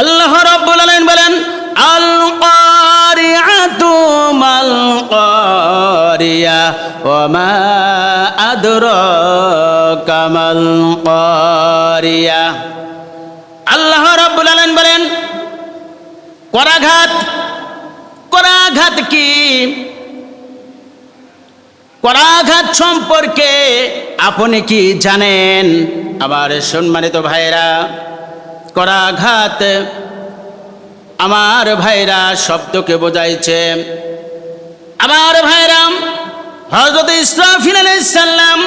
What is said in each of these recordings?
আল্লাহ রাব্বুল আলামিন বলেন আল কারিআতু মাল কারিয়া ওয়া মা আদরাকা মাল কারিয়া আল্লাহ রাব্বুল আলামিন বলেন, করাঘাত করাঘাত কি? করাঘাত সম্পর্কে আপনি কি জানেন? আমার সম্মানিত ভাইরা করাঘাত। আমার ভাইরা শব্দকে বোঝাইছে। আমার ভাইরাম হজরত ইসরাফিল আলাইসাল্লাম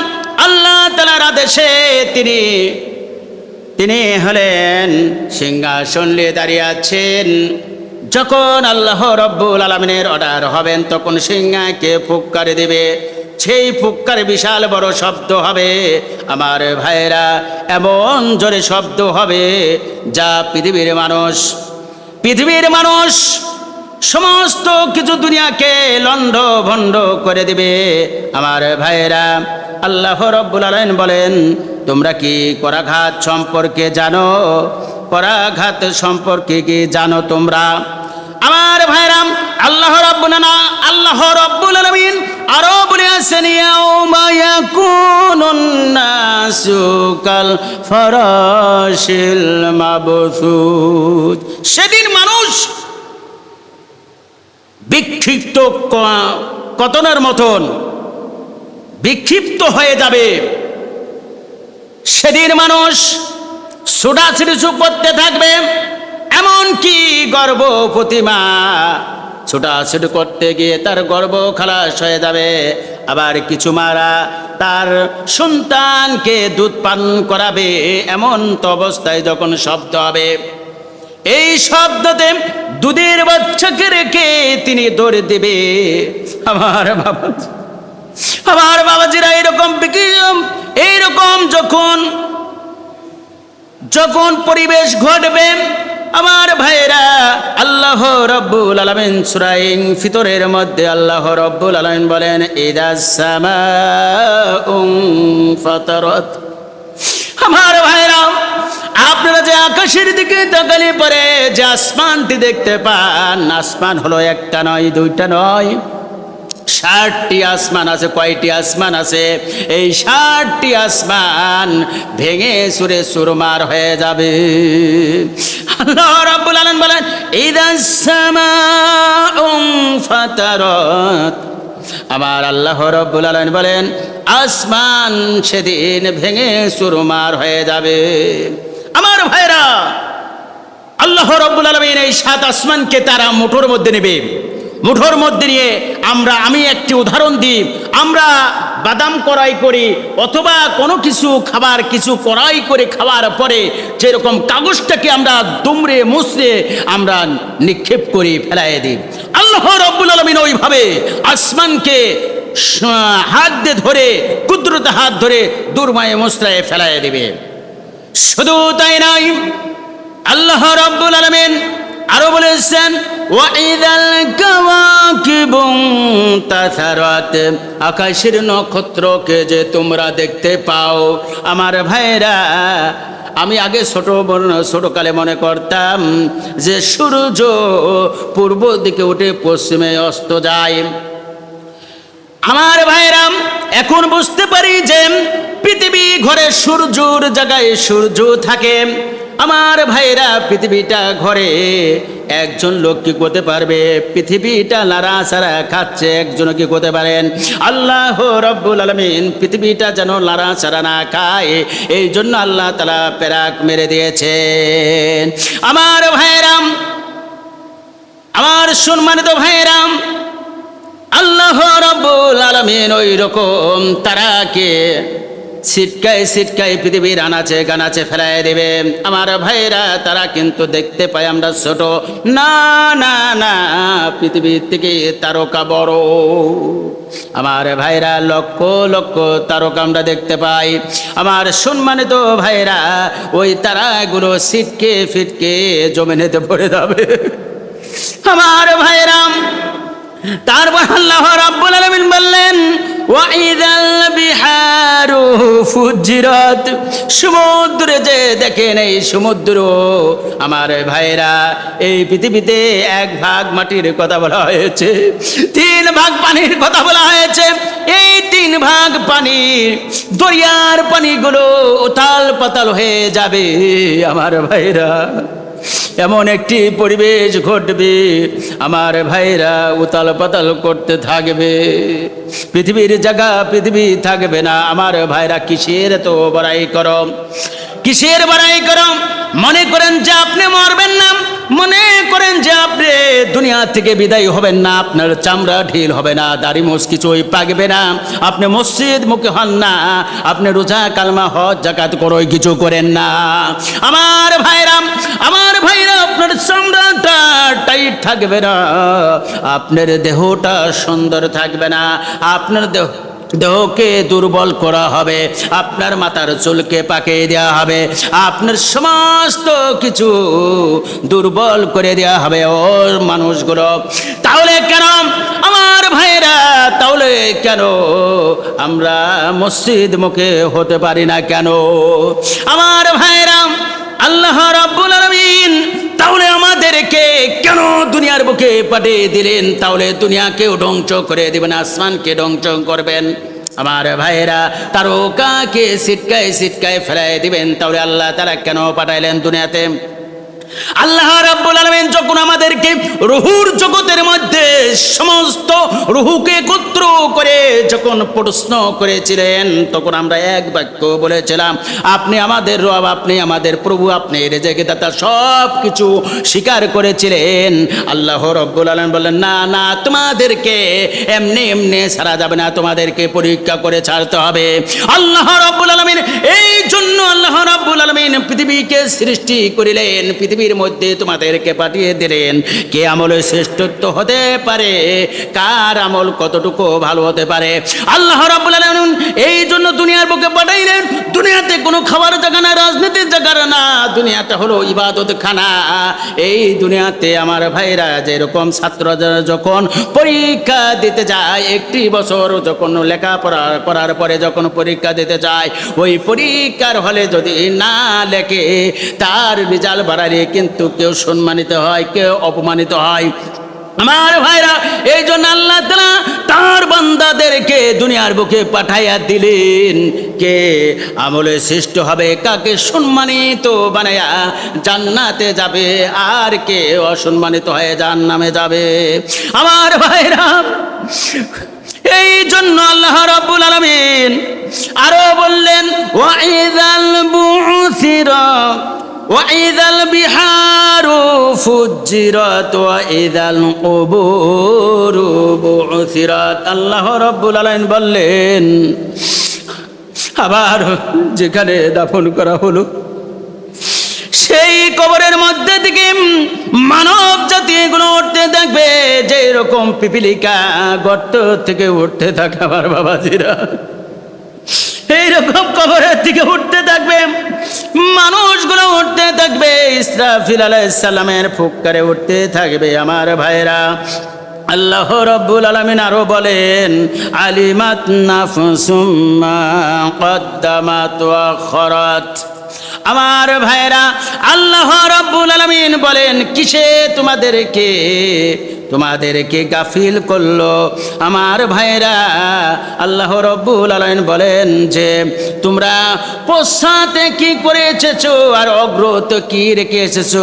আল্লাহ তালার আদেশে তিনি তিনি হলেন সিংহাসন নিয়ে দাঁড়িয়ে আছেন। যখন আল্লাহ রব্বুল আলমিনের অর্ডার হবেন, তখন সিংহাকে ফুৎকারে দেবে। সেই ফুৎকার বিশাল বড় শব্দ হবে। আমার ভাইয়েরা, এমন জোরে শব্দ হবে যা পৃথিবীর মানুষ পৃথিবীর মানুষ সমস্ত কিছু দুনিয়াকে লণ্ড ভণ্ড করে দিবে। আমার ভাইয়েরা, আল্লাহ রব্বুল আলাইন বলেন, তোমরা কি করাঘাত সম্পর্কে জানো? করাঘাত সম্পর্কে কি জানো তোমরা? আমার ভাইরাম আল্লাহ রব্বুল আল্লাহ রব্বুল আলামিন আরও বলে নাসু কাল সেদিন মানুষ বিক্ষিপ্ত কতনের মতন বিক্ষিপ্ত হয়ে যাবে। সেদিন মানুষ ছোটাছুটি করতে থাকবে, এমনকি গর্ভবতী মা ছোটাছুটি করতে গিয়ে তার গর্ভ খালাস হয়ে যাবে। আবার কিছু মারা তার সন্তানকে দুধ পান করাবে, এমন তো অবস্থায় যখন শব্দ হবে। এই শব্দতে দুধের বাচ্চাকে রেখে তিনি দৌড়ে দেবে। আমার বাবা, আমার বাবাজিরা এরকম এইরকম যখন যখন পরিবেশ ঘটবে আমার ভাইরা আল্লাহ রব্বুল আলমিন সুরাইং ফিতরের মধ্যে আল্লাহ রব্বুল আলমিন বলেন ফতরত। আমার ভাইরা আপনারা যে আকাশের দিকে তাকালে পরে যে আসমানটি দেখতে পান, আসমান হলো একটা নয়, দুইটা নয়। ষাটটি আসমান আছে, কয়টি আসমান আছে? এই ষাটটি আসমান ভেঙে সুরে সুরমার হয়ে যাবে। আল্লাহ রাব্বুল আলামিন বলেন ইদাস সামাউম ফাতারাত। আমার আল্লাহ রব্বুল আলামিন বলেন, আসমান সেদিন ভেঙে সুরমার হয়ে যাবে। আমার ভাইরা, আল্লাহ রব্বুল আলমিন এই সাত আসমানকে তারা মুঠোর মধ্যে নেবে। মুঠোর মধ্যে নিয়ে আমরা, আমি একটি উদাহরণ দিই। আমরা বাদাম কড়াই করে, অথবা কোনো কিছু খাবার, কিছু কড়াই করে খাওয়ার পরে যেরকম কাগজটাকে আমরা দুমড়ে মুসড়ে আমরা নিক্ষেপ করে ফেলাই দিই। আল্লাহ রব্বুল আলমিন ওইভাবে আসমানকে হাত দিয়ে ধরে, কুদরত হাত ধরে দুর্মায় মুসরায় ফেলাই দেবে। শুধু তাই নয়, আল্লাহ রব্বুল আলমিন আরও বলেছেন ওয়াইদাল কাওয়াকিবু তাসারাত। আকাশের নক্ষত্রকে যে তোমরা দেখতে পাও, আমার ভাইরা আমি আগে ছোট ছোটকালে মনে করতাম যে সূর্য পূর্ব দিকে উঠে পশ্চিমে অস্ত যায়। আমার ভাইরাম এখন বুঝতে পারি যে পৃথিবী ঘরে সূর্যর জায়গায় সূর্য থাকে। আমার ভাইরা পৃথিবীটা ঘরে, একজন লোক কি করতে পারবে? পৃথিবীটা লারা সারা খাচ্ছে, একজন কি করতে পারেন? আল্লাহ রব্বুল আলমিন পৃথিবীটা যেন লারা সারা না খায়, এই জন্য আল্লাহ তালা পেরাক মেরে দিয়েছেন। আমার ভাইরাম, আমার সম্মানিত ভাইরাম, আল্লাহ রব্বুল আলমিন ওই রকম তারাকে ছিটকায় ছিটকায় পৃথিবীর আনাচে গানাচে ফেলাই দেবে। আমার ভাইরা তারা কিন্তু দেখতে পায় আমরা ছোট। না না না, পৃথিবীর থেকে তারকা বড়। আমার ভাইরা লক্ষ লক্ষ তারকা আমরা দেখতে পাই। আমার সম্মানিত ভাইরা ওই তারাগুলো ছিটকে ফিটকে জমিনেতে পড়ে যাবে। আমার ভাইরাম তারপর আল্লাহ রাব্বুল আলামিন বললেন ওয়াইদাল বিহারু ফুজিরাত। সমুদ্রে যে দেখেন এই সমুদ্র, আমার ভাইরা, এই পৃথিবীতে এক ভাগ মাটির কথা বলা হয়েছে, তিন ভাগ পানির কথা বলা হয়েছে। এই তিন ভাগ পানি দরিয়ার পানিগুলো উতাল পাতাল হয়ে যাবে, আমার ভাইরা। এমন একটি পরিবেশ ঘটবে, আমার ভাইরা উতাল পাতাল করতে থাকবে। পৃথিবীর জায়গা পৃথিবী থাকবে না, আমার ভাইরা কিসের তো বড়াই করম? কিসের বড়াই করম? মনে করেন যে আপনি মরবেন না মনে করেন যে আপনি দুনিয়া থেকে বিদায় হবেন না, আপনার চামড়া ঢিল হবে না, দাড়ি মোস কিছুই পাকবে না, আপনি মসজিদ মুখে হন না, আপনি রোজা কালমা হজ জাকাত করোই কিছু করেন না। আমার ভাইরাম আমার ভাইরা, আপনার চামড়াটা টাইট থাকবে না, আপনার দেহটা সুন্দর থাকবে না, আপনার দেহ দেহকে দুর্বল করা হবে, আপনার মাথার চুলকে পাকিয়ে দেওয়া হবে, আপনার সমস্ত কিছু দুর্বল করে দেওয়া হবে ওর মানুষগুলো। তাহলে কেন আমার ভাইরা তাহলে কেন আমরা মসজিদ মুখে হতে পারি না কেন? আমার ভাইরা আল্লাহ রাব্বুল আলামিন তাহলে আমাদেরকে কেন দুনিয়ার বুকে পাঠিয়ে দিলেন? তাহলে দুনিয়াকেও ধ্বংস করে দিবেন, আসমানকে ধ্বংস করবেন। আমার ভাইয়েরা, তারকাকে সিটকায় সিটকায় ফেলাই দিবেন। তাহলে আল্লাহ তারা কেন পাঠাইলেন দুনিয়াতে? আল্লাহ রাব্বুল আলামিন যখন আমাদেরকে রুহুর মধ্যে সমস্ত রুহুকে একত্র করে যখন প্রশ্ন করেছিলেন, তখন আমরা এক বাক্য বলেছিলাম, আপনি আমাদের রব, আপনি আমাদের প্রভু, আপনি রেজেকে দাতা সব কিছু স্বীকার করেছিলেন। আল্লাহ রব্বুল আলম বললেন, না না, তোমাদেরকে এমনি এমনি ছাড়া যাবে না, তোমাদেরকে পরীক্ষা করে ছাড়তে হবে। আল্লাহ রব্বুল আলমিন, এই জন্য আল্লাহ রব্বুল আলমিন পৃথিবীকে সৃষ্টি করিলেন, পৃথিবীর মধ্যে তোমাদেরকে পাঠিয়ে দিলেন। কে আমলে শ্রেষ্ঠত্ব হতে পারে কার আমল কতটুকু ভালো হতে পারে? আল্লাহ রাব্বুল এই জন্য দুনিয়ার বুকে পাঠাইলেন, দুনিয়াতে কোনো খাবার জায়গা না রাজনীতির জায়গা না দুনিয়াটা হলো ইবাদত খানা এই দুনিয়াতে আমার ভাইরা যেরকম ছাত্র যখন পরীক্ষা দিতে যায়, একটি বছর যখন লেখাপড়া করার পরে যখন পরীক্ষা দিতে যায়, ওই পরীক্ষার হলে যদি না লেখে, তার রেজাল্ট বাড়ালে কিন্তু কেউ সম্মানিত হয়, কেউ অপমানিত হয়। আমার ভাইরা, এই জন্য আল্লাহ তালা তার বান্দাদেরকে দুনিয়ার বুকে পাঠাইয়া দিলেন। কে? আমলে সৃষ্ট হবে, কাকে সম্মানিত বানায়া জান্নাতে যাবে, আর কে অসম্মানিত হয়ে জান্নামে যাবে? আমার ভাইরা, এই জন্য আল্লাহ রাব্বুল আলামিন আরও বললেন وإذا البحار فجرت وإذا القبور بعثرت আল্লাহ রব্বুল আলামিন বললেন আবার যেখানে দাফন করা হলো সেই কবরের মধ্যে থেকে মানব জাতি এগুলো উঠতে থাকবে যে এরকম পিপিলিকা গর্ত থেকে উঠতে থাকে আমার বাবাজিরা এইরকম কবরের দিকে উঠতে থাকবে মানুষগুলো উঠতে থাকবে, ইসরাফিল আলাইসাল্লামের ফুক্কারে উঠতে থাকবে আমার ভাইরা আল্লাহ রব্বুল আলমিন আরও বলেন, আলিমাত খরাত। আমার ভাইরা আল্লাহ রব্বুল আলমিন বলেন, কিসে তোমাদেরকে তোমাদেরকে গাফিল করল। আমার ভাইরা আল্লাহ রব্বুল আলমিন বলেন যে, তোমরা পশ্চাতে কি করে এসেছ আর অগ্রত কি রেখে এসেছ?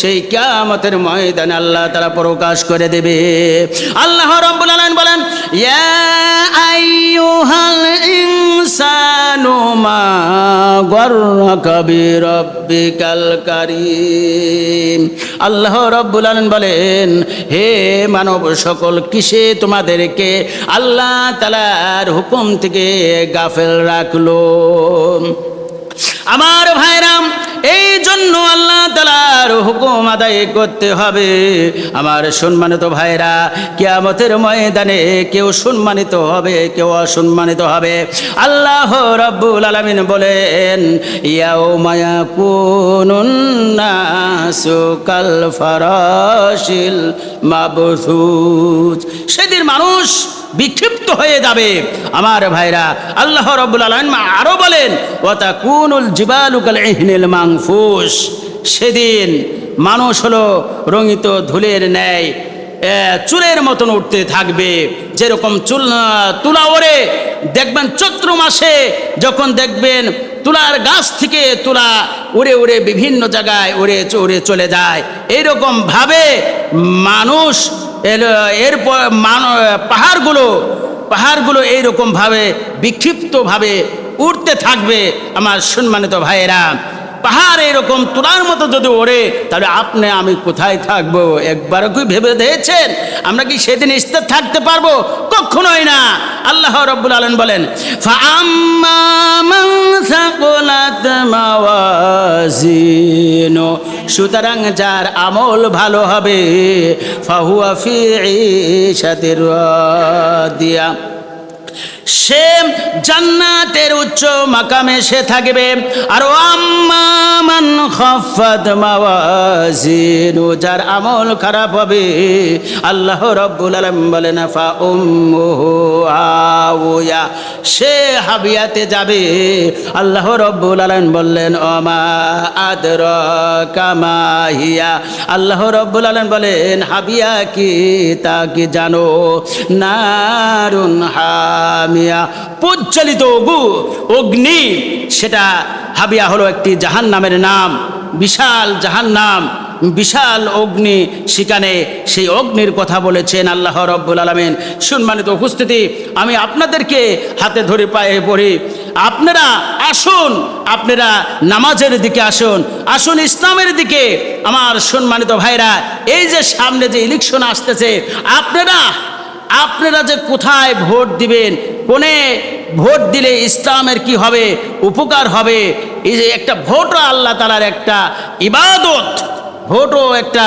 সেই কামতের ময়দানে আল্লাহ তারা প্রকাশ করে দেবে। আল্লাহ রব্বুল আলমিন বলেন মা আল্লাহ রব্বুল আলামিন বলেন, হে মানব সকল কিসে তোমাদেরকে আল্লাহ তালার হুকুম থেকে গাফেল রাখল। আমার ভাইরাম এই জন্য আল্লাহ তালার হুকুম আদায় করতে হবে। আমার সম্মানিত ভাইরা, কেয়ামতের ময়দানে কেউ সম্মানিত হবে, কেউ অসম্মানিত হবে। আল্লাহ রব্বুল আলমিন বলেন ইয়াও মায়া কুনুন্নাসু কাল ফারাশিল মাবথুজ সেদিন মানুষ বিক্ষিপ্ত হয়ে যাবে। আমার ভাইরা, আল্লাহ রব্বুল আলমিন আরও বলেন ওতা কুনুল জিবালুকাল মাংফুস। সেদিন মানুষ হলো রঙিত ধুলের ন্যায় চুলের মতন উঠতে থাকবে। যেরকম চুল তুলা ওরে দেখবেন চৈত্র মাসে যখন দেখবেন তুলার গাছ থেকে তুলা উড়ে উড়ে বিভিন্ন জায়গায় উড়ে উড়ে চলে যায়। এইরকম ভাবে মানুষ এর- মান পাহাড়গুলো পাহাড়গুলো এইরকমভাবে বিক্ষিপ্তভাবে উঠতে থাকবে আমার সম্মানিত ভাইয়েরা। পাহাড় এরকম তুলার মতো যদি ওড়ে, তাহলে আপনি, আমি কোথায় থাকব? একবারও কি ভেবে দিয়েছেন আমরা কি সেদিন স্থির থাকতে পারব? কখনোই না। আল্লাহ রব্বুল আলম বলেন সুতরাং যার আমল ভালো হবে, ফাহুয়া ফির সাথে দিয়া সে জান্নাতের উচ্চ মাকামে সে থাকবে। আর আম্মান খফাত মাওয়াজিনু, যার আমল খারাপ হবে। আল্লাহ রব্বুল আলামিন বলেন, ফা উম্মুহু সে হাবিয়াতে যাবে। আল্লাহ রব্বুল আলামিন বললেন ওমা আদর কামা হিয়া। আল্লাহ রব্বুল আলামিন বলেন, হাবিয়া কি তা কি জানো? নারুন হামিয়া প্রজ্বলিত অগু, অগ্নি, সেটা হাবিয়া হলো একটি জাহান নামের নাম, বিশাল জাহান নাম বিশাল অগ্নি, সেখানে সেই অগ্নির কথা বলেছেন আল্লাহ রব্বুল আলমিন। সম্মানিত উপস্থিতি, আমি আপনাদেরকে হাতে ধরে পায়ে পড়ি। আপনারা আসুন, আপনারা নামাজের দিকে আসুন আসুন ইসলামের দিকে। আমার সম্মানিত ভাইরা, এই যে সামনে যে ইলেকশন আসতেছে, আপনারা আপনারা যে কোথায় ভোট দিবেন কোনে ভোট দিলে ইসলামের কি হবে? উপকার হবে? এই যে একটা ভোটও আল্লাহ তালার একটা ইবাদত। ভোটও একটা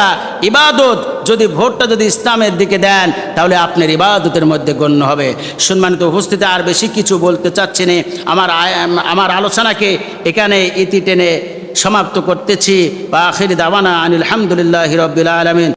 ইবাদত। যদি ভোটটা যদি ইসলামের দিকে দেন, তাহলে আপনার ইবাদতের মধ্যে গণ্য হবে। সম্মানিত উপস্থিতি, আর বেশি কিছু বলতে চাচ্ছি না। আমার আমার আলোচনাকে এখানে ইতি টেনে সমাপ্ত করতেছি। বা আখির দাওয়ানা আনিল হামদুলিল্লাহ রবিল আলমিন।